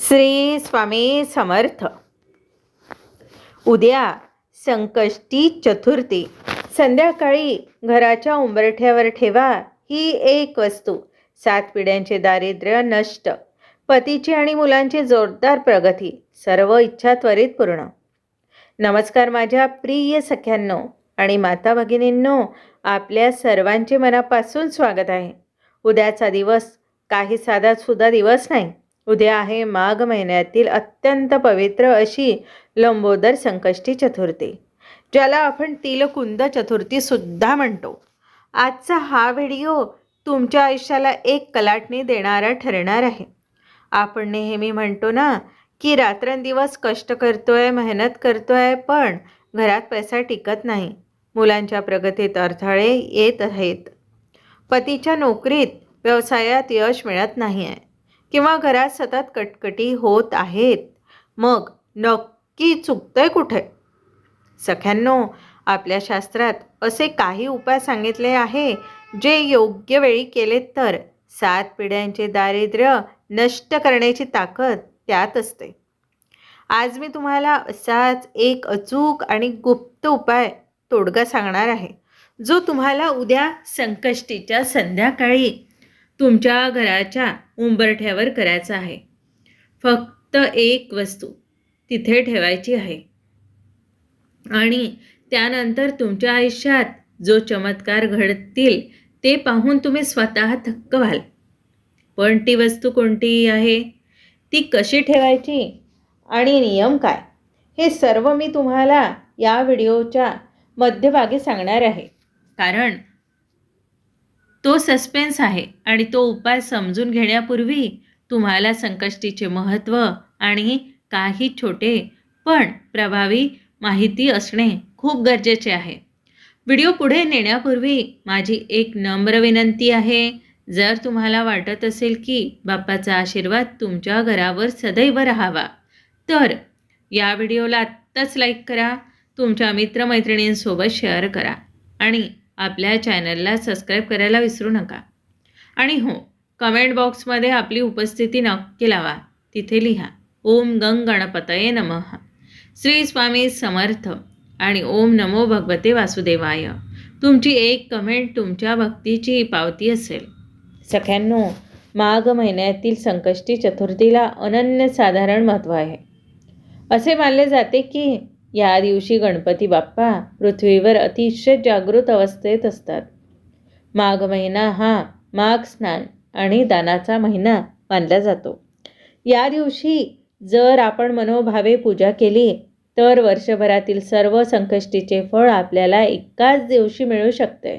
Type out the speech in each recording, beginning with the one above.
श्री स्वामी समर्थ. उद्या संकष्टी चतुर्थी. संध्याकाळी घराच्या उंबरठ्यावर ठेवा ही एक वस्तू. सात पिढ्यांचे दारिद्र्य नष्ट. पतीची आणि मुलांची जोरदार प्रगती. सर्व इच्छा त्वरित पूर्ण. नमस्कार माझ्या प्रिय सख्यांनो आणि माता भगिनींनो. आपल्या सर्वांचे मनापासून स्वागत आहे. उद्याचा दिवस काही साधा सुद्धा दिवस नाही. उद्या आहे माघ महिन्यातील अत्यंत पवित्र अशी लंबोदर संकष्टी चतुर्थी ज्याला आपण तिलकुंद चतुर्थीसुद्धा म्हणतो. आजचा हा व्हिडिओ तुमच्या आयुष्याला एक कलाटणी देणारा ठरणार आहे. आपण नेहमी म्हणतो ना की रात्रंदिवस कष्ट करतोय मेहनत करतोय पण घरात पैसा टिकत नाही. मुलांच्या प्रगतीत अडथळे येत आहेत. पतीच्या नोकरीत व्यवसायात यश मिळत नाही आहे किंवा घरात सतत कटकटी होत आहेत. मग नक्की चुकतंय कुठे? सख्यांनो आपल्या शास्त्रात असे काही उपाय सांगितले आहे जे योग्य वेळी केले तर सात पिढ्यांचे दारिद्र्य नष्ट करण्याची ताकद त्यात असते. आज मी तुम्हाला असाच एक अचूक आणि गुप्त उपाय तोडगा सांगणार आहे जो तुम्हाला उद्या संकष्टीच्या संध्याकाळी तुमच्या घराच्या उंबरठ्यावर करायचा आहे. फक्त एक वस्तू तिथे ठेवायची आहे. आणि त्यानंतर तुमच्या आयुष्यात जो चमत्कार घडतील ते पाहून तुम्ही स्वतः थक्क व्हाल. पण ती वस्तू कोणती आहे? ती कशी ठेवायची? आणि नियम काय? हे सर्व मी तुम्हाला या व्हिडिओच्या मध्यभागी सांगणार आहे. कारण तो सस्पेन्स आहे आणि तो उपाय समजून घेण्यापूर्वी तुम्हाला संकष्टीचे महत्त्व आणि काही छोटे पण प्रभावी माहिती असणे खूप गरजेचे आहे. व्हिडिओ पुढे नेण्यापूर्वी माझी एक नम्र विनंती आहे. जर तुम्हाला वाटत असेल की बाप्पाचा आशीर्वाद तुमच्या घरावर सदैव राहावा तर या व्हिडिओला आत्ताच लाईक करा तुमच्या मित्रमैत्रिणींसोबत शेअर करा आणि आपल्या चॅनलला सबस्क्राईब करायला विसरू नका. आणि हो कमेंट बॉक्समध्ये आपली उपस्थिती नक्की लावा. तिथे लिहा ओम गंग गणपतये नमः. श्री स्वामी समर्थ आणि ओम नमो भगवते वासुदेवाय. तुमची एक कमेंट तुमच्या भक्तीची पावती असेल. सख्यांनो माघ महिन्यातील संकष्टी चतुर्थीला अनन्यसाधारण महत्त्व आहे. असे मानले जाते की या दिवशी गणपती बाप्पा पृथ्वीवर अतिशय जागृत अवस्थेत असतात. माघ महिना हा माघ स्नान आणि दानाचा महिना मानला जातो. या दिवशी जर आपण मनोभावे पूजा केली तर वर्षभरातील सर्व संकष्टीचे फळ आपल्याला एकाच दिवशी मिळू शकते.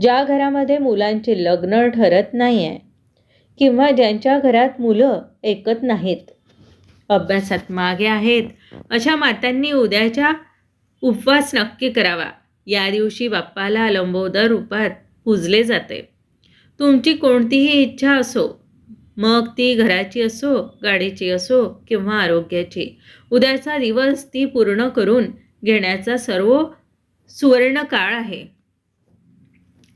ज्या घरामध्ये मुलांचे लग्न ठरत नाही आहे किंवा ज्यांच्या घरात मुलं ऐकत नाहीत अभ्यासात मागे आहेत. अशा मातांनी उद्याच्या उपवास नक्की करावा. या दिवशी बाप्पाला लंबोदर रूपात पूजले जाते. तुमची कोणतीही इच्छा असो मग ती घराची असो गाडीची असो किंवा आरोग्याची उद्याचा दिवस ती पूर्ण करून घेण्याचा सर्व सुवर्ण काळ आहे.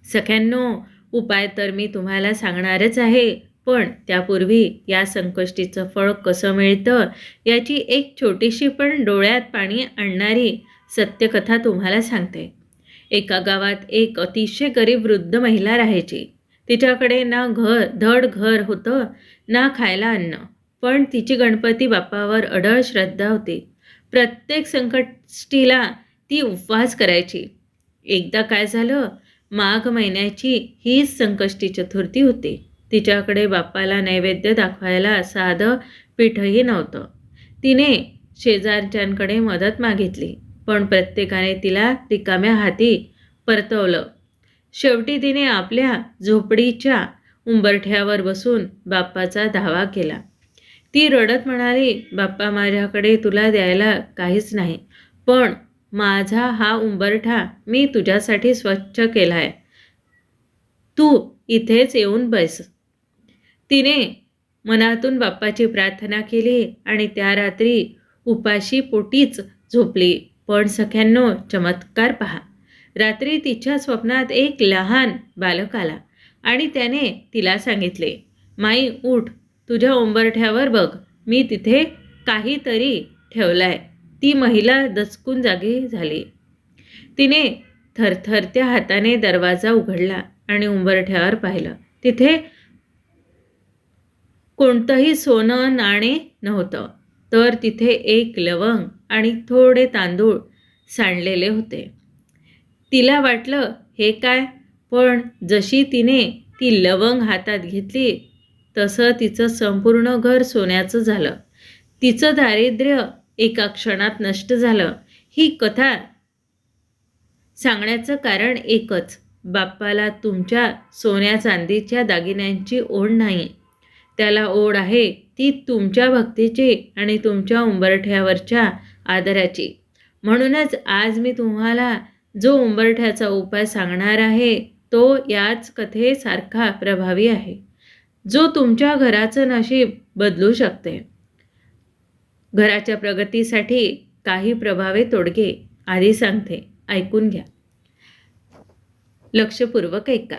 सख्यांनो उपाय तर मी तुम्हाला सांगणारच आहे. पण त्यापूर्वी या संकष्टीचं फळ कसं मिळतं याची एक छोटीशी पण डोळ्यात पाणी आणणारी सत्यकथा तुम्हाला सांगते. एका गावात एक अतिशय गरीब वृद्ध महिला राहायची. तिच्याकडे ना घर धड घर होतं ना खायला अन्न. पण तिची गणपती बाप्पावर अढळ श्रद्धा होती. प्रत्येक संकष्टीला ती उपवास करायची. एकदा काय झालं माघ महिन्याची हीच संकष्टी चतुर्थी होती. तिच्याकडे बाप्पाला नैवेद्य दाखवायला साधं पीठही नव्हतं. तिने शेजारच्यांकडे मदत मागितली पण प्रत्येकाने तिला रिकाम्या हाती परतवलं. शेवटी तिने आपल्या झोपडीच्या उंबरठ्यावर बसून बाप्पाचा धावा केला. ती रडत म्हणाली बाप्पा माझ्याकडे तुला द्यायला काहीच नाही पण माझा हा उंबरठा मी तुझ्यासाठी स्वच्छ केला आहे तू इथेच येऊन बस. तिने मनातून बाप्पाची प्रार्थना केली आणि त्या रात्री उपाशी पोटीच झोपली. पण सख्यांनो चमत्कार पहा. रात्री तिच्या स्वप्नात एक लहान बालक आला आणि त्याने तिला सांगितले माई उठ. तुझ्या उंबरठ्यावर बघ. मी तिथे काहीतरी ठेवलाय. ती महिला दचकून जागी झाली. तिने थरथरत्या हाताने दरवाजा उघडला आणि उंबरठ्यावर पाहिलं. तिथे कोणतंही सोनं नाणे नव्हतं. तर तिथे एक लवंग आणि थोडे तांदूळ सांडलेले होते. तिला वाटलं हे काय? पण जशी तिने ती लवंग हातात घेतली तसं तिचं संपूर्ण घर सोन्याचं झालं. तिचं दारिद्र्य एका क्षणात नष्ट झालं. ही कथा सांगण्याचं कारण एकच. बाप्पाला तुमच्या सोन्या चांदीच्या दागिन्यांची ओढ नाही. त्याला ओढ आहे ती तुमच्या भक्तीची आणि तुमच्या उंबरठ्यावरच्या आदराची. म्हणूनच आज मी तुम्हाला जो उंबरठ्याचा उपाय सांगणार आहे तो याच कथेसारखा प्रभावी आहे जो तुमच्या घराचं नशीब बदलू शकते. घराच्या प्रगतीसाठी काही प्रभावे तोडगे आधी सांगते ऐकून घ्या. लक्षपूर्वक ऐका.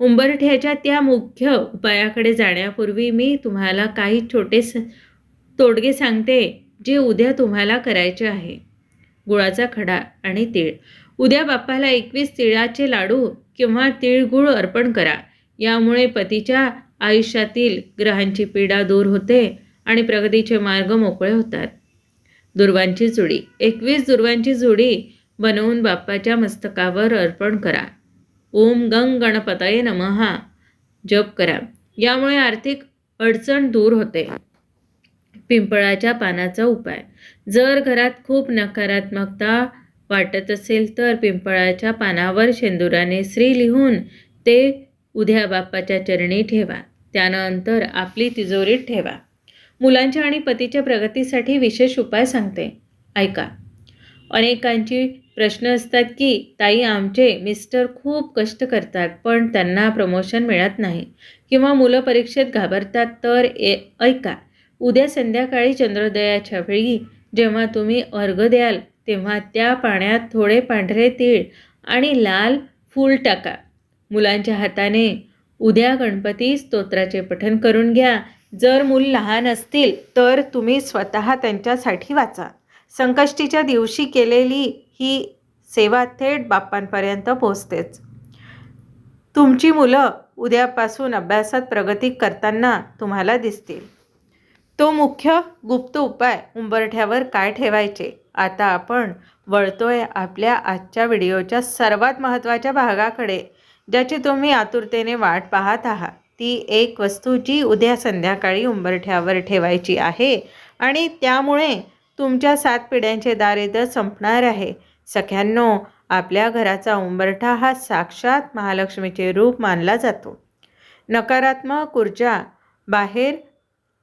उंबरठ्याच्या त्या मुख्य उपायाकडे जाण्यापूर्वी मी तुम्हाला काही छोटे स तोडगे सांगते जे उद्या तुम्हाला करायचे आहे. गुळाचा खडा आणि तीळ. उद्या बाप्पाला एकवीस तिळाचे लाडू किंवा तिळगुळ अर्पण करा. यामुळे पतीच्या आयुष्यातील ग्रहांची पीडा दूर होते आणि प्रगतीचे मार्ग मोकळे होतात. दुर्वांची जुडी. एकवीस दुर्वांची जुडी बनवून बाप्पाच्या मस्तकावर अर्पण करा. ओम गंग गणपतये नमहा जप करा. यामुळे आर्थिक अडचण दूर होते. पिंपळाच्या पानाचा उपाय. जर घरात खूप नकारात्मकता वाटत असेल तर पिंपळाच्या पानावर शेंदुराने श्री लिहून ते उद्या बाप्पाच्या चरणी ठेवा. त्यानंतर आपली तिजोरीत ठेवा. मुलांच्या आणि पतीच्या प्रगतीसाठी विशेष उपाय सांगते. ऐका. अनेकांची प्रश्न असतात की ताई आमचे मिस्टर खूप कष्ट करतात पण त्यांना प्रमोशन मिळत नाही किंवा मुलं परीक्षेत घाबरतात तर ए ऐका उद्या संध्याकाळी चंद्रोदयाच्या वेळी जेव्हा तुम्ही अर्घ द्याल तेव्हा त्या पाण्यात थोडे पांढरे तीळ आणि लाल फूल टाका. मुलांच्या हाताने उद्या गणपती स्तोत्राचे पठन करून घ्या. जर मूल लहान असतील तर तुम्ही स्वतः त्यांच्यासाठी वाचा. संकष्टीच्या दिवशी केलेली ही सेवा थेट बाप्पांपर्यंत पोचतेच तुमची मुलं उद्यापासून अभ्यासात प्रगती करताना तुम्हाला दिसतील. तो मुख्य गुप्त उपाय उंबरठ्यावर काय ठेवायचे? आता आपण वळतोय आपल्या आजच्या व्हिडिओच्या सर्वात महत्त्वाच्या भागाकडे ज्याची तुम्ही आतुरतेने वाट पाहत आहात. ती एक वस्तू जी उद्या संध्याकाळी उंबरठ्यावर ठेवायची आहे आणि त्यामुळे तुमच्या सात पिढ्यांचे दारिद्र्य संपणार आहे. सख्यांनो आपल्या घराचा उंबरठा हा साक्षात महालक्ष्मीचे रूप मानला जातो. नकारात्मक ऊर्जा बाहेर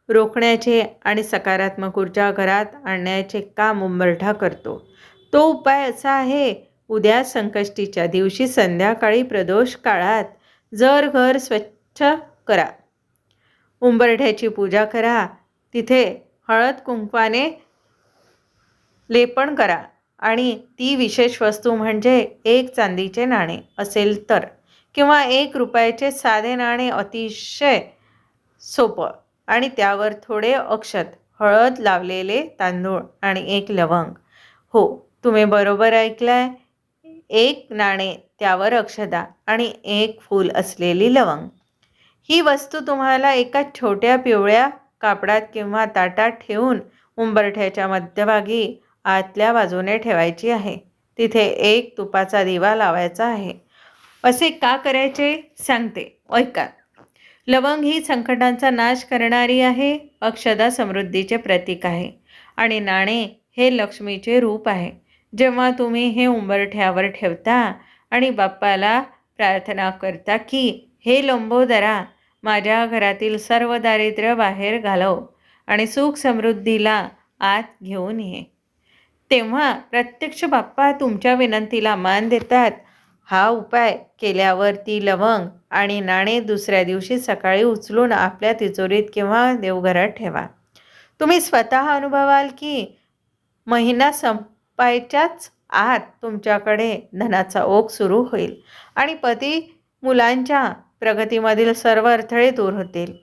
रोखण्याचे आणि सकारात्मक ऊर्जा घरात आणण्याचे काम उंबरठा करतो. तो उपाय असा आहे उद्या संकष्टीच्या दिवशी संध्याकाळी प्रदोष काळात जर घर स्वच्छ करा. उंबरठ्याची पूजा करा. तिथे हळद कुंकवाने लेपण करा आणि ती विशेष वस्तू म्हणजे एक चांदीचे नाणे असेल तर किंवा एक रुपयाचे साधे नाणे अतिशय सोपं आणि त्यावर थोडे अक्षत हळद लावलेले तांदूळ आणि एक लवंग. हो तुम्ही बरोबर ऐकलाय. एक नाणे त्यावर अक्षदा आणि एक फूल असलेली लवंग. ही वस्तू तुम्हाला एका छोट्या पिवळ्या कापडात किंवा ताटात ठेवून उंबरठ्याच्या मध्यभागी आतल्या बाजूने ठेवायची आहे. तिथे एक तुपाचा दिवा लावायचा आहे. असे का करायचे? सांगते. ऐका. लवंग ही संकटांचा नाश करणारी आहे अक्षदा समृद्धीचे प्रतीक आहे आणि नाणे हे लक्ष्मीचे रूप आहे. जेव्हा तुम्ही हे उंबरठ्यावर ठेवता आणि बाप्पाला प्रार्थना करता की हे लंबोदरा माझ्या घरातील सर्व दारिद्र्य बाहेर घालव आणि सुख समृद्धीला आत घेऊन ये. तेव्हा प्रत्यक्ष बाप्पा तुमच्या विनंतीला मान देतात. हा उपाय केल्यावर ती लवंग आणि नाणे दुसऱ्या दिवशी सकाळी उचलून आपल्या तिजोरीत किंवा देवघरात ठेवा. तुम्ही स्वतः अनुभवाल की महिना संपायच्याच आत तुमच्याकडे धनाचा ओघ सुरू होईल आणि पती मुलांच्या प्रगतीमधील सर्व अडथळे दूर होतील.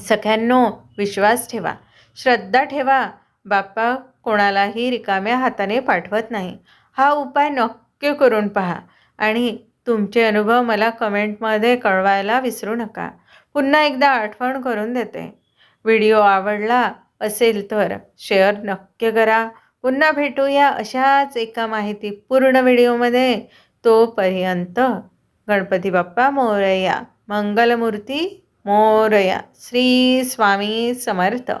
सख्यांनो विश्वास ठेवा. श्रद्धा ठेवा. बाप्पा कोणालाही रिकाम्या हाताने पाठवत नाही. हा उपाय नक्की करून पहा आणि तुमचे अनुभव मला कमेंटमध्ये कळवायला विसरू नका. पुन्हा एकदा आठवण करून देते. व्हिडिओ आवडला असेल तर शेअर नक्की करा. पुन्हा भेटूया अशाच एका माहितीपूर्ण व्हिडिओमध्ये. तोपर्यंत गणपती बाप्पा मोरया मंगलमूर्ती मोरया श्री स्वामी समर्थ.